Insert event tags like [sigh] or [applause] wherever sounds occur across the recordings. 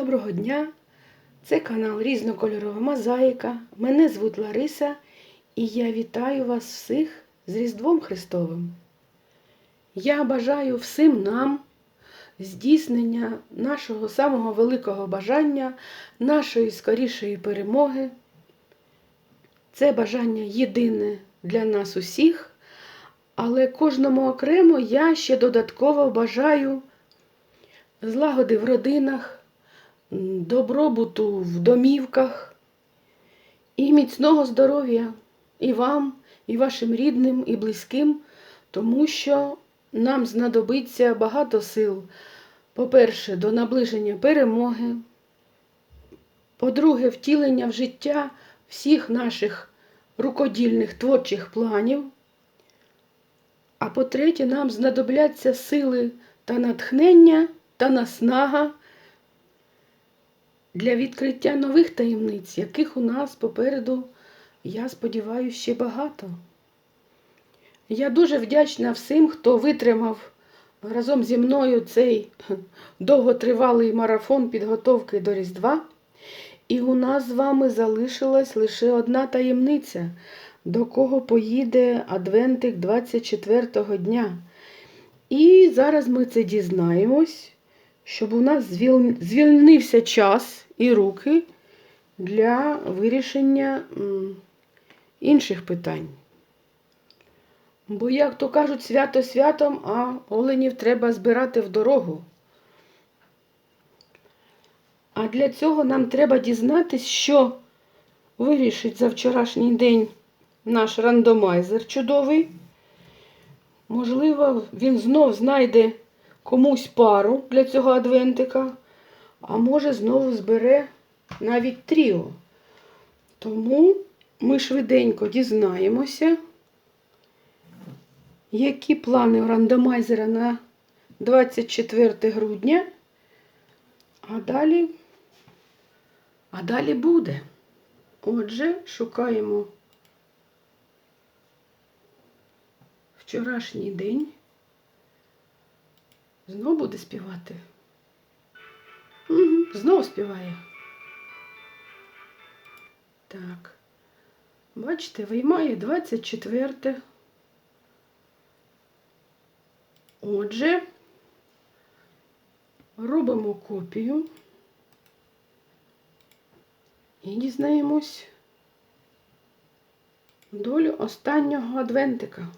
Доброго дня! Це канал Різнокольорова Мозаїка. Мене звуть Лариса і я вітаю вас всіх з Різдвом Христовим. Я бажаю всім нам здійснення нашого самого великого бажання, нашої скорішої перемоги. Це бажання єдине для нас усіх, але кожному окремо я ще додатково бажаю злагоди в родинах, добробуту в домівках і міцного здоров'я і вам, і вашим рідним, і близьким, тому що нам знадобиться багато сил. По-перше, до наближення перемоги. По-друге, втілення в життя всіх наших рукодільних творчих планів. А по-третє, нам знадобляться сили та натхнення та наснага для відкриття нових таємниць, яких у нас попереду, я сподіваюся, ще багато. Я дуже вдячна всім, хто витримав разом зі мною цей довготривалий марафон підготовки до Різдва. І у нас з вами залишилась лише одна таємниця, до кого поїде Адвентик 24-го дня. І зараз ми це дізнаємось, щоб у нас звільнився час і руки для вирішення інших питань. Бо, як то кажуть, свято святом, а оленів треба збирати в дорогу. А для цього нам треба дізнатись, що вирішить за вчорашній день наш рандомайзер чудовий. Можливо, він знов знайде комусь пару для цього адвентика, а може знову збере навіть тріо. Тому ми швиденько дізнаємося, які плани у рандомайзера на 24 грудня. А далі, а далі буде. Отже, шукаємо вчорашній день. Знов буде співати. Угу, знов співає. Так. Бачите, виймає 24. Отже, робимо копію і дізнаємось долю останнього адвентика.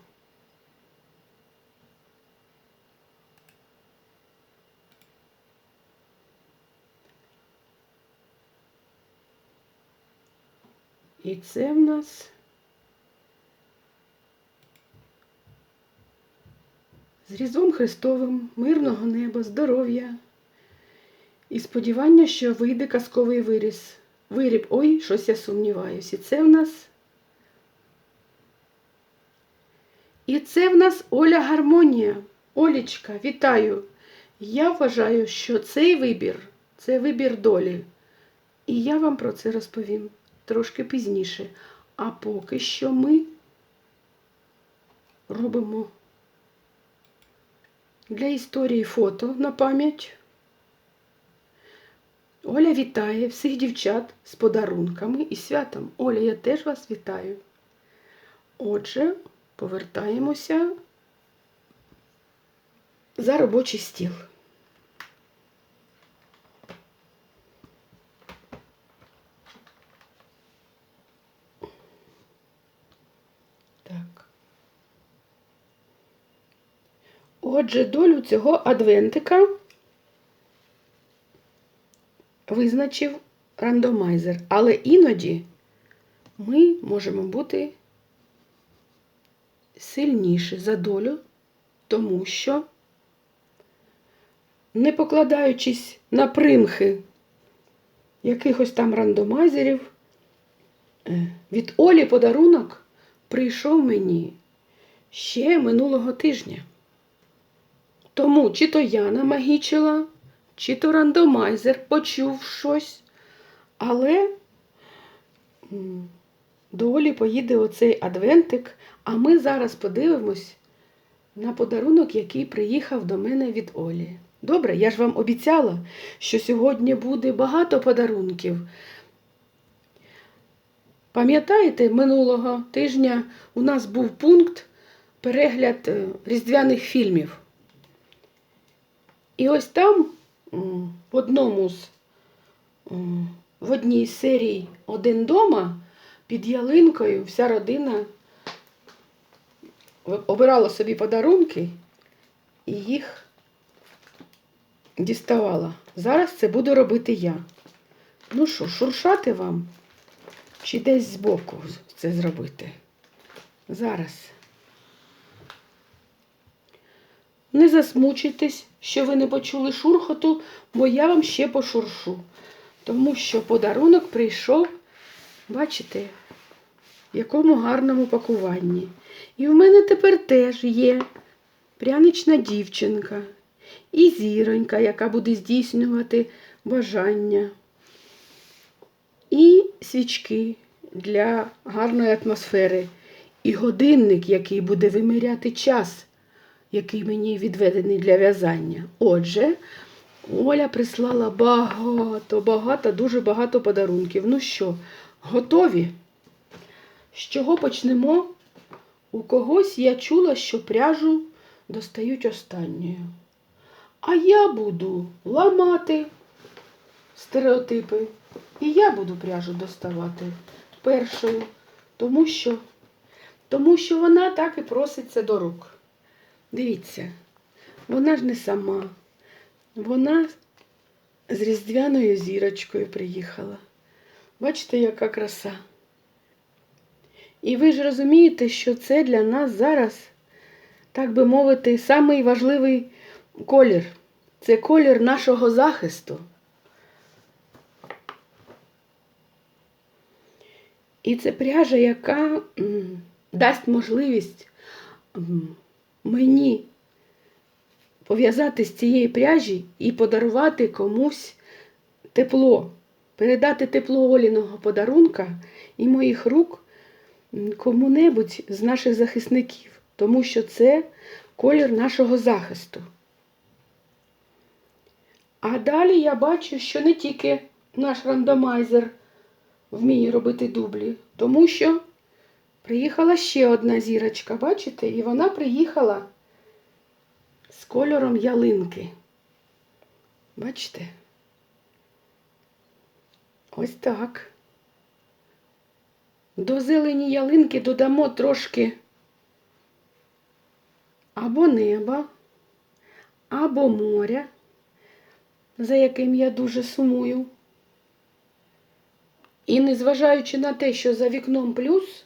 І це в нас з Різдвом Христовим, мирного неба, здоров'я і сподівання, що вийде казковий виріс. Виріб, ой, щось я сумніваюсь. І це в нас. І це в нас Оля Гармонія. Олічка, вітаю! Я вважаю, що цей вибір це вибір долі. І я вам про це розповім трошки пізніше. А поки що ми робимо для історії фото на пам'ять. Оля вітає всіх дівчат з подарунками і святом. Оля, я теж вас вітаю. Отже, повертаємося за робочий стіл. Отже, долю цього адвентика визначив рандомайзер. Але іноді ми можемо бути сильніші за долю, тому що, не покладаючись на примхи якихось там рандомайзерів, е, від Олі подарунок прийшов мені ще минулого тижня. Тому чи то я намагічила, чи то рандомайзер почув щось, але до Олі поїде оцей адвентик, а ми зараз подивимось на подарунок, який приїхав до мене від Олі. Добре, я ж вам обіцяла, що сьогодні буде багато подарунків. Пам'ятаєте, минулого тижня у нас був пункт перегляд е, різдвяних фільмів. І ось там в одному з в одній з серій Один дома під ялинкою вся родина обирала собі подарунки і їх діставала. Зараз це буду робити я. Ну що, шуршати вам? Чи десь збоку це зробити? Зараз. Не засмучуйтесь, що ви не почули шурхоту, бо я вам ще пошуршу. Тому що подарунок прийшов, бачите, в якому гарному пакуванні. І в мене тепер теж є прянична дівчинка і зіронька, яка буде здійснювати бажання. І свічки для гарної атмосфери, і годинник, який буде виміряти час, який мені відведений для в'язання. Отже, Оля прислала багато, багато, дуже багато подарунків. Ну що, готові? З чого почнемо? У когось я чула, що пряжу достають останньою. А я буду ламати стереотипи. І я буду пряжу доставати першою, тому що, тому що вона так і проситься до рук. Дивіться, вона ж не сама. Вона з різдвяною зірочкою приїхала. Бачите, яка краса. І ви ж розумієте, що це для нас зараз, так би мовити, самий важливий колір. Це колір нашого захисту. І це пряжа, яка дасть можливість мені пов'язати з цієї пряжі і подарувати комусь тепло, передати тепло Оліного подарунка і моїх рук кому-небудь з наших захисників, тому що це колір нашого захисту. А далі я бачу, що не тільки наш рандомайзер вміє робити дублі, тому що приїхала ще одна зірочка, бачите? І вона приїхала з кольором ялинки. Бачите? Ось так. До зелені ялинки додамо трошки або неба, або моря, за яким я дуже сумую. І незважаючи на те, що за вікном плюс,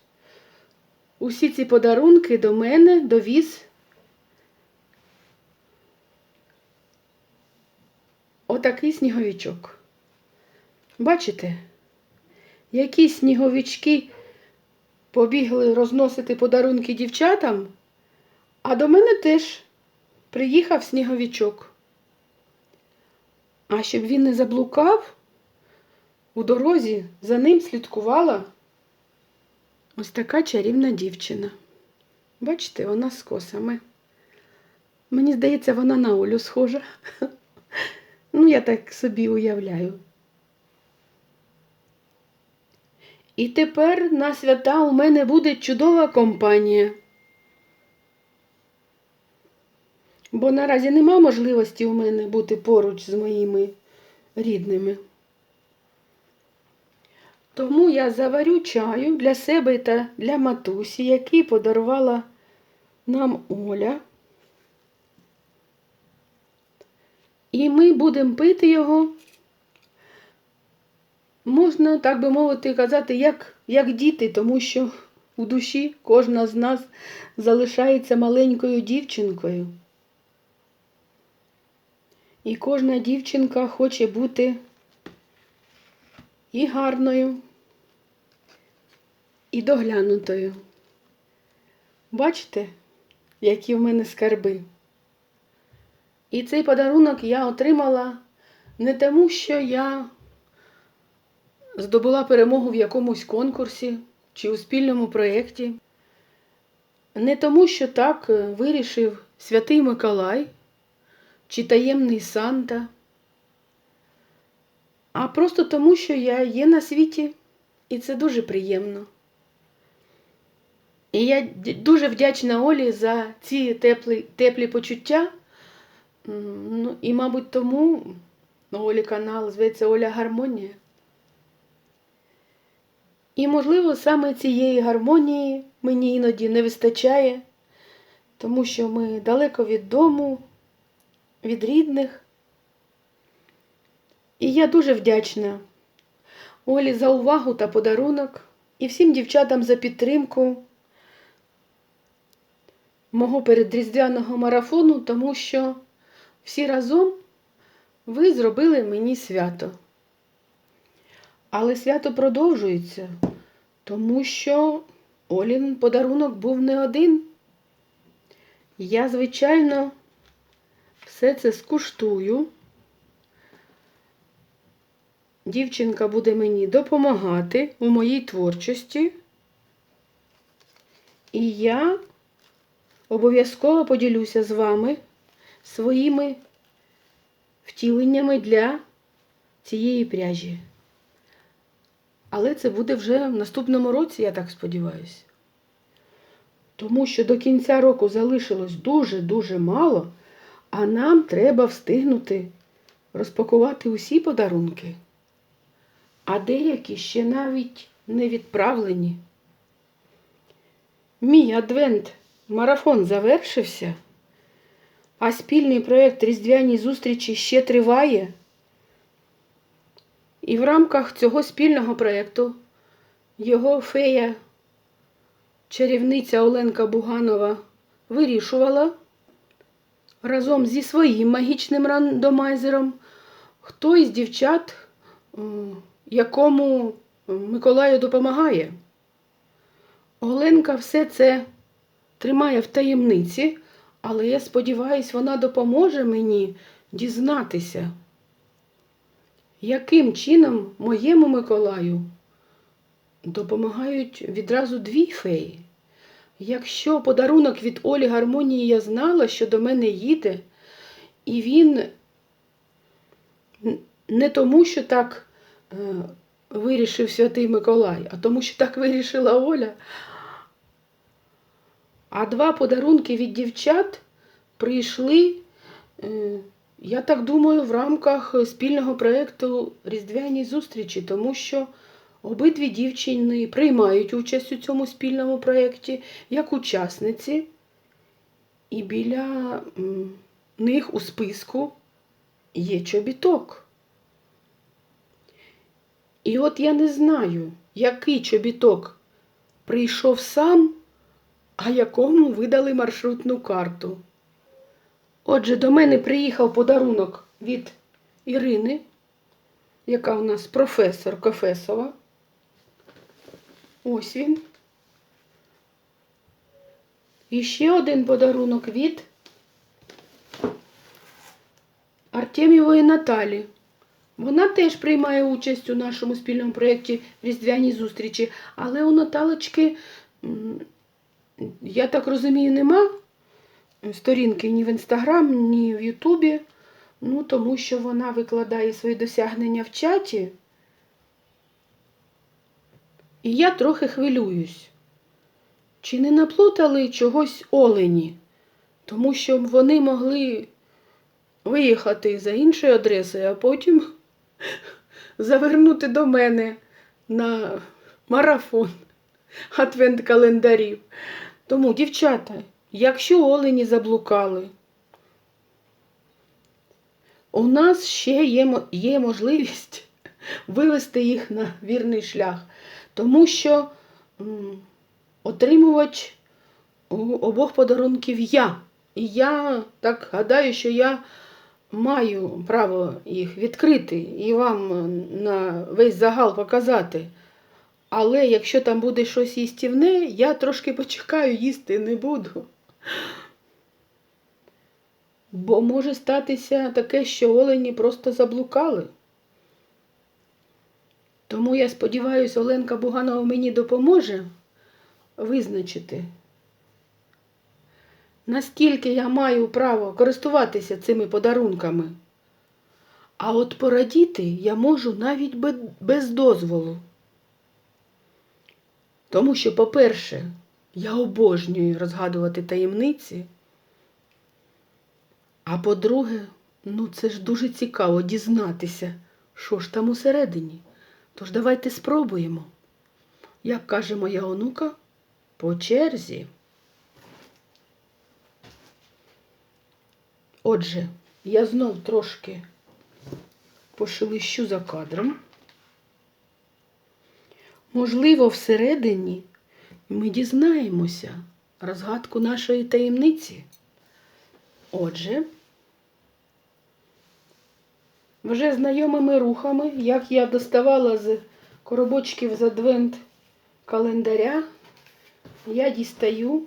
усі ці подарунки до мене довіз отакий сніговичок. Бачите, які сніговички побігли розносити подарунки дівчатам, а до мене теж приїхав сніговичок. А щоб він не заблукав, у дорозі за ним слідкувала ось така чарівна дівчина. Бачите, вона з косами. Мені здається, вона на Олю схожа. Ну, я так собі уявляю. І тепер на свята у мене буде чудова компанія. Бо наразі нема можливості у мене бути поруч з моїми рідними. Тому я заварю чаю для себе та для матусі, який подарувала нам Оля. І ми будемо пити його, можна, так би мовити, казати, як, як діти, тому що у душі кожна з нас залишається маленькою дівчинкою. І кожна дівчинка хоче бути і гарною, і доглянутою. Бачите, які в мене скарби? І цей подарунок я отримала не тому, що я здобула перемогу в якомусь конкурсі чи у спільному проєкті, не тому, що так вирішив святий Миколай, чи таємний Санта, а просто тому, що я є на світі, і це дуже приємно. І я дуже вдячна Олі за ці теплі, теплі почуття. Ну, і, мабуть, тому ну, Олі канал зветься Оля Гармонія. І, можливо, саме цієї гармонії мені іноді не вистачає, тому що ми далеко від дому, від рідних. І я дуже вдячна Олі за увагу та подарунок, і всім дівчатам за підтримку мого передріздвяного марафону, тому що всі разом ви зробили мені свято. Але свято продовжується, тому що Олін подарунок був не один. Я, звичайно, все це скуштую. Дівчинка буде мені допомагати у моїй творчості. І я обов'язково поділюся з вами своїми втіленнями для цієї пряжі. Але це буде вже в наступному році, я так сподіваюся. Тому що до кінця року залишилось дуже-дуже мало, а нам треба встигнути розпакувати усі подарунки. А деякі ще навіть не відправлені. Мій адвент марафон завершився, а спільний проєкт Різдвяні зустрічі ще триває. І в рамках цього спільного проєкту його фея, чарівниця Оленка Буганова, вирішувала разом зі своїм магічним рандомайзером, хто із дівчат, якому Миколаю допомагає. Оленка все це тримає в таємниці, але я сподіваюся, вона допоможе мені дізнатися, яким чином моєму Миколаю допомагають відразу дві феї. Якщо подарунок від Олі Гармонії я знала, що до мене їде, і він не тому, що так е, вирішив Святий Миколай, а тому, що так вирішила Оля. А два подарунки від дівчат прийшли, е, я так думаю, в рамках спільного проєкту Різдвяні зустрічі, тому що обидві дівчини приймають участь у цьому спільному проєкті як учасниці, і біля них у списку є чобіток. І от я не знаю, який чобіток прийшов сам, а якому видали маршрутну карту. Отже, до мене приїхав подарунок від Ірини, яка у нас професор Кофесова. Ось він. І ще один подарунок від Артем'євої Наталі. Вона теж приймає участь у нашому спільному проєкті Різдвяні зустрічі, але у Наталочки, я так розумію, нема сторінки ні в Інстаграм, ні в Ютубі. Ну, тому що вона викладає свої досягнення в чаті. І я трохи хвилююсь. Чи не наплутали чогось олені? Тому що вони могли виїхати за іншою адресою, а потім [laughs] завернути до мене на марафон [laughs] адвент-календарів. Тому, дівчата, якщо олені заблукали, у нас ще є, є можливість [laughs] вивести їх на вірний шлях, тому що отримувач обох подарунків я. І я так гадаю, що я маю право їх відкрити і вам на весь загал показати. Але якщо там буде щось їстівне, я трошки почекаю, їсти не буду. Бо може статися таке, що олені просто заблукали. Тому я сподіваюся, Оленка Буганова мені допоможе визначити, наскільки я маю право користуватися цими подарунками. А от порадіти я можу навіть без дозволу. Тому що, по-перше, я обожнюю розгадувати таємниці. А по-друге, ну це ж дуже цікаво дізнатися, що ж там усередині. Тож давайте спробуємо. Як каже моя онука, по черзі. Отже, я знов трошки пошелищу за кадром. Можливо, всередині ми дізнаємося розгадку нашої таємниці. Отже, вже знайомими рухами, як я доставала з коробочків з адвент календаря, я дістаю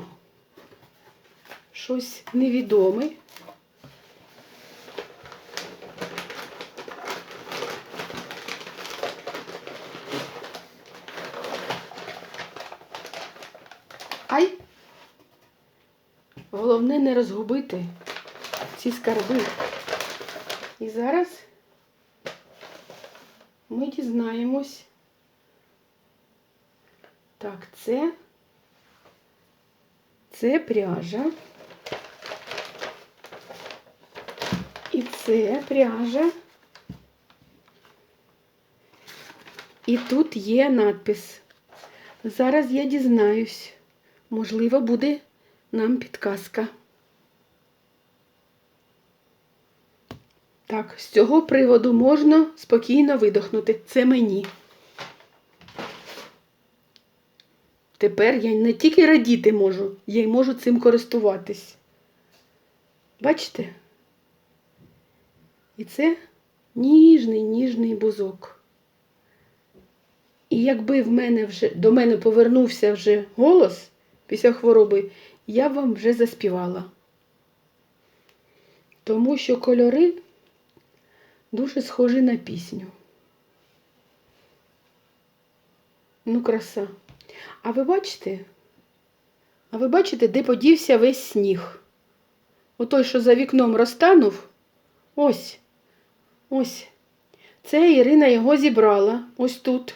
щось невідоме. Головне не розгубити ці скарби. І зараз ми дізнаємось. Так, це, це пряжа. І це пряжа. І тут є надпис. Зараз я дізнаюсь. Можливо, буде нам підказка. Так, з цього приводу можна спокійно видохнути. Це мені. Тепер я не тільки радіти можу, я й можу цим користуватись. Бачите? І це ніжний, ніжний бузок. І якби в мене вже, до мене повернувся вже голос після хвороби, я вам вже заспівала. Тому що кольори дуже схожі на пісню. Ну, краса. А ви бачите? А ви бачите, де подівся весь сніг? Отой, що за вікном розтанув, ось, ось. Це Ірина його зібрала ось тут.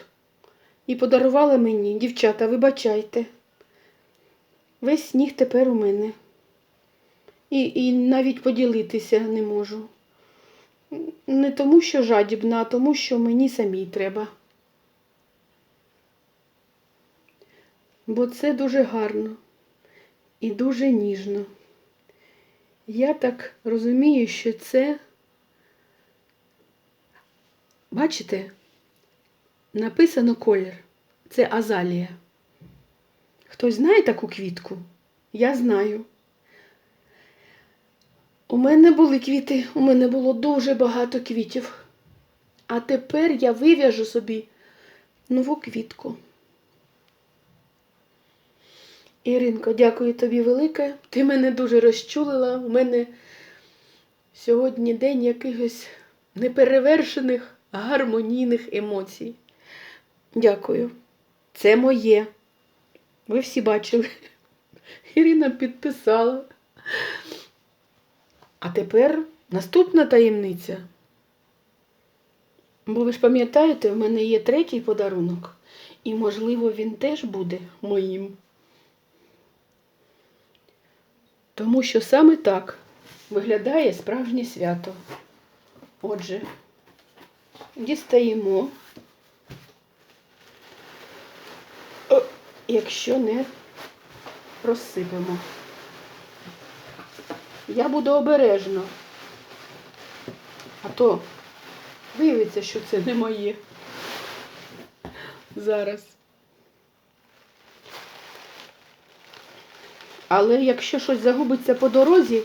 І подарувала мені. Дівчата, вибачайте. Весь сніг тепер у мене. І, і навіть поділитися не можу. Не тому, що жадібна, а тому, що мені самій треба. Бо це дуже гарно і дуже ніжно. Я так розумію, що це, бачите, написано колір. Це азалія. Хтось знає таку квітку? Я знаю. У мене були квіти, у мене було дуже багато квітів. А тепер я вив'яжу собі нову квітку. Іринко, дякую тобі велике. Ти мене дуже розчулила. У мене сьогодні день якихось неперевершених гармонійних емоцій. Дякую. Це моє. Ви всі бачили. [laughs] Ірина підписала. А тепер наступна таємниця. Бо ви ж пам'ятаєте, в мене є третій подарунок, і, можливо, він теж буде моїм. Тому що саме так виглядає справжнє свято. Отже, дістаємо, якщо не розсипемо. Я буду обережно. А то виявиться, що це не моє. Зараз. Але якщо щось загубиться по дорозі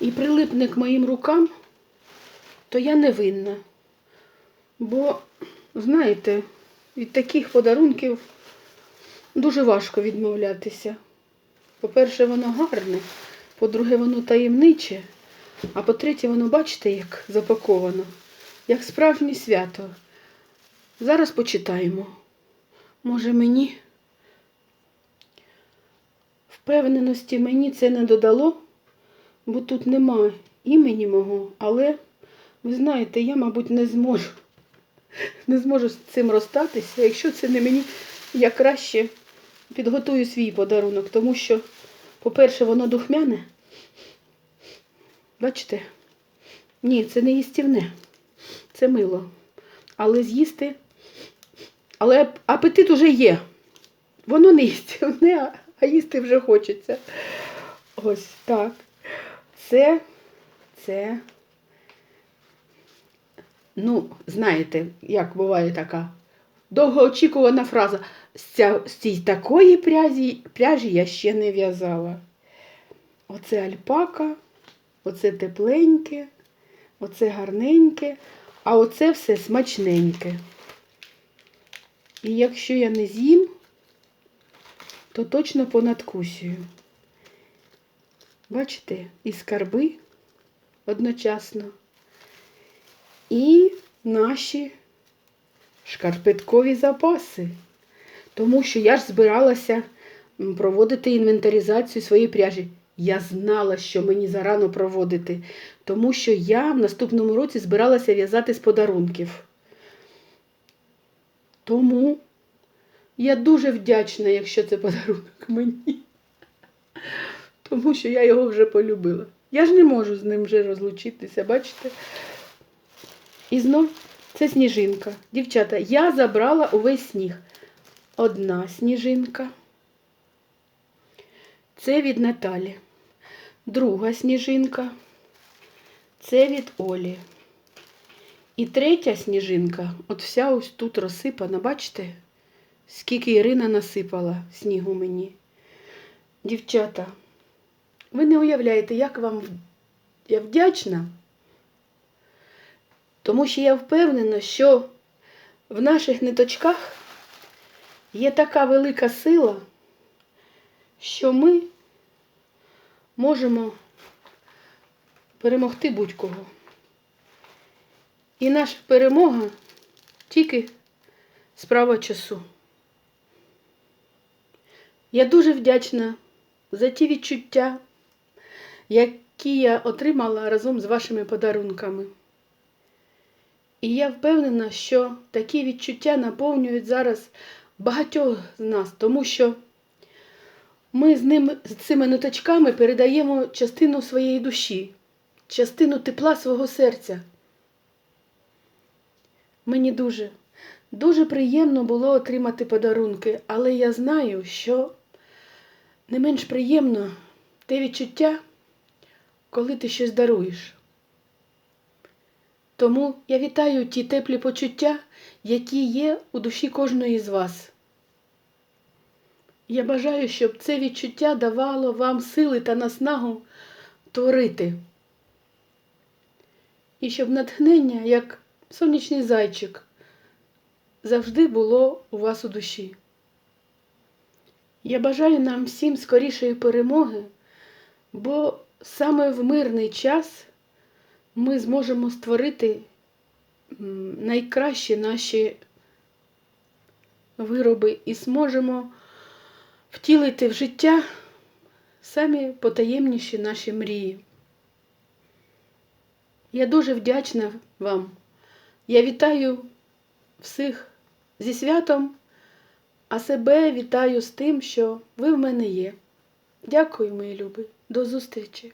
і прилипне к моїм рукам, то я не винна. Бо, знаєте, від таких подарунків дуже важко відмовлятися. По-перше, воно гарне, по-друге, воно таємниче, а по-третє, воно, бачите, як запаковано, як справжнє свято. Зараз почитаємо. Може, мені Впевненості мені це не додало, бо тут нема імені мого, але ви знаєте, я, мабуть, не зможу. Не зможу з цим розстатися. Якщо це не мені, я краще підготую свій подарунок, тому що, по-перше, воно духмяне. Бачите? Ні, це не їстівне. Це мило. Але з'їсти. Але апетит уже є. Воно не їстівне, а- їсти вже хочеться. Ось так. Це, це. Ну, знаєте, як буває така довгоочікувана фраза. З, цієї такої пряжі, пряжі я ще не в'язала. Оце альпака, оце тепленьке, оце гарненьке, а оце все смачненьке. І якщо я не з'їм, то точно понадкусюю. Бачите, і скарби одночасно, і наші шкарпеткові запаси. Тому що я ж збиралася проводити інвентаризацію своєї пряжі. Я знала, що мені зарано проводити, тому що я в наступному році збиралася в'язати з подарунків. Тому я дуже вдячна, якщо це подарунок [laughs] мені. Тому що я його вже полюбила. Я ж не можу з ним вже розлучитися, бачите? І знов це сніжинка. Дівчата, я забрала увесь сніг. Одна сніжинка. Це від Наталі. Друга сніжинка. Це від Олі. І третя сніжинка, от вся ось тут розсипана, бачите? Скільки Ірина насипала снігу мені. Дівчата, ви не уявляєте, як вам я вдячна, тому що я впевнена, що в наших ниточках є така велика сила, що ми можемо перемогти будь-кого. І наша перемога тільки справа часу. Я дуже вдячна за ті відчуття, які я отримала разом з вашими подарунками. І я впевнена, що такі відчуття наповнюють зараз багатьох з нас, тому що ми з ними, з цими ниточками передаємо частину своєї душі, частину тепла свого серця. Мені дуже, дуже приємно було отримати подарунки, але я знаю, що не менш приємно те відчуття, коли ти щось даруєш. Тому я вітаю ті теплі почуття, які є у душі кожної з вас. Я бажаю, щоб це відчуття давало вам сили та наснагу творити. І щоб натхнення, як сонячний зайчик, завжди було у вас у душі. Я бажаю нам всім скорішої перемоги, бо саме в мирний час ми зможемо створити найкращі наші вироби і зможемо втілити в життя самі потаємніші наші мрії. Я дуже вдячна вам. Я вітаю всіх зі святом, а себе вітаю з тим, що ви в мене є. Дякую, мої любі. До зустрічі!